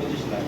পঁচিশ লাখ।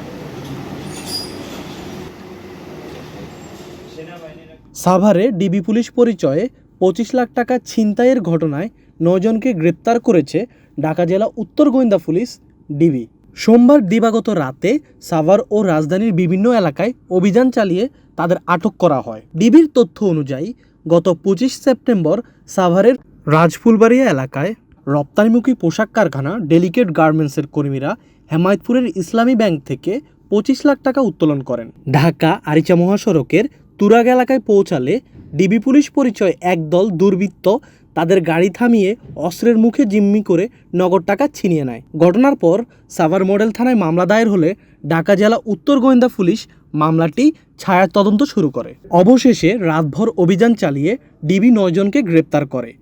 সাভারে DB police পরিচয়ে পঁচিশ লাখ টাকা ছিনতাইয়ের ঘটনায় নয়জনকে গ্রেপ্তার করেছে ঢাকা জেলা উত্তর গোয়েন্দা পুলিশ, ডিবি। সোমবার দিবাগত রাতে সাভার ও রাজধানীর বিভিন্ন এলাকায় অভিযান চালিয়ে তাদের আটক করা হয়। ডিবির তথ্য অনুযায়ী, গত পঁচিশ সেপ্টেম্বর সাভারের রাজফুলবাড়িয়া এলাকায় রপ্তানিমুখী পোশাক কারখানা ডেলিকেট গার্মেন্টসের কর্মীরা হেমায়তপুরের ইসলামী ব্যাংক থেকে পঁচিশ লাখ টাকা উত্তোলন করেন। ঢাকা আরিচা মহাসড়কের তুরাগ এলাকায় পৌঁছালে ডিবি পুলিশ পরিচয় একদল দুর্বৃত্ত তাদের গাড়ি থামিয়ে অস্ত্রের মুখে জিম্মি করে নগদ টাকা ছিনিয়ে নেয়। ঘটনার পর সাভার মডেল থানায় মামলা দায়ের হলে ঢাকা জেলা উত্তর গোয়েন্দা পুলিশ মামলাটি ছায়া তদন্ত শুরু করে। অবশেষে রাতভর অভিযান চালিয়ে ডিবি নয়জনকে গ্রেপ্তার করে।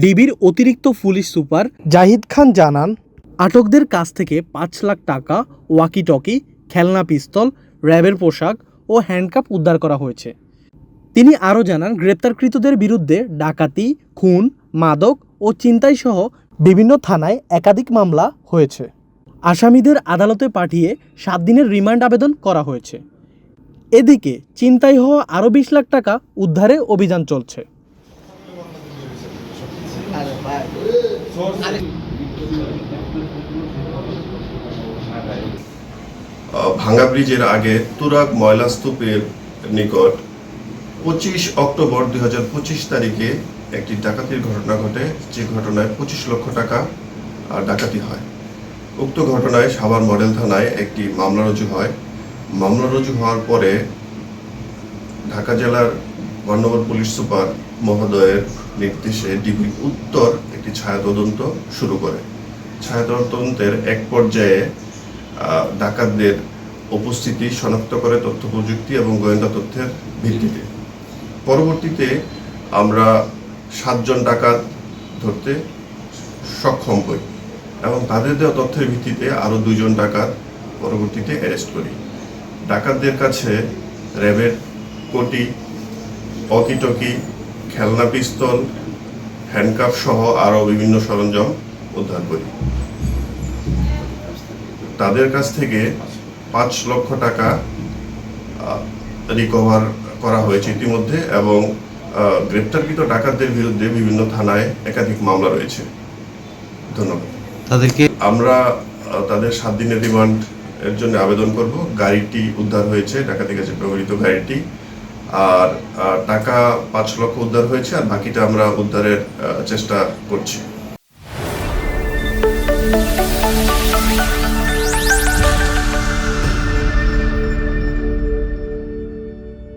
ডিবির অতিরিক্ত পুলিশ সুপার জাহিদ খান জানান আটকদের কাছ থেকে পাঁচ লাখ টাকা ওয়াকি টকি খেলনা পিস্তল র্যাবের পোশাক ও হ্যান্ডকাপ উদ্ধার করা হয়েছে। তিনি আরও জানান গ্রেপ্তারকৃতদের বিরুদ্ধে ডাকাতি খুন মাদক ও ছিনতাই সহ বিভিন্ন থানায় একাধিক মামলা হয়েছে। আসামিদের আদালতে পাঠিয়ে সাত দিনের রিমান্ড আবেদন করা হয়েছে। এদিকে চিন্তাই হওয়া আরও বিশ লাখ টাকা উদ্ধারে অভিযান চলছে। ভাঙ্গা ব্রিজের আগে তুরাগ ময়লা স্তূপের নিকট পঁচিশ অক্টোবর দুই হাজার পঁচিশ তারিখে একটি ডাকাতির ঘটনা ঘটে। যে ঘটনায় পঁচিশ লক্ষ টাকা ডাকাতি হয়। উক্ত ঘটনায় সাভার মডেল থানায় একটি মামলা রুজু হয়। মামলা রুজু হওয়ার পরে ঢাকা জেলার মান্যবর পুলিশ সুপার মহোদয়ের নির্দেশে ডিবি উত্তর একটি ছায়া তদন্ত শুরু করে। ছায়া তদন্তের এক পর্যায়ে ডাকাতদের উপস্থিতি শনাক্ত করে তথ্য প্রযুক্তি এবং গোয়েন্দা তথ্যের ভিত্তিতে। পরবর্তীতে আমরা সাতজন ডাকাত ধরতে সক্ষম হই এবং তাদের দেওয়া তথ্যের ভিত্তিতে আরও দুইজন ডাকাত পরবর্তীতে অ্যারেস্ট করি। ডাকাতদের কাছে র্যাবের কোটি অকিটকি খেলনা পিস্তল হ্যান্ডকাপ সহ আরও বিভিন্ন সরঞ্জাম উদ্ধার করি। তাদের কাছ থেকে পাঁচ লক্ষ টাকা রিকভার করা হয়েছে ইতিমধ্যে এবং গ্রেপ্তারকৃত ডাকাতদের বিরুদ্ধে বিভিন্ন থানায় একাধিক মামলা রয়েছে। ধন্যবাদ। তাদেরকে আমরা তাদের সাত দিনের রিমান্ড এর জন্য আবেদন করব। গাড়িটি উদ্ধার হয়েছে ডাকাতি কাছে ব্যবহৃত গাড়িটি। আর টাকা পাঁচ লক্ষ উদ্ধার হয়েছে আর বাকিটা আমরা উদ্ধারের চেষ্টা করছি।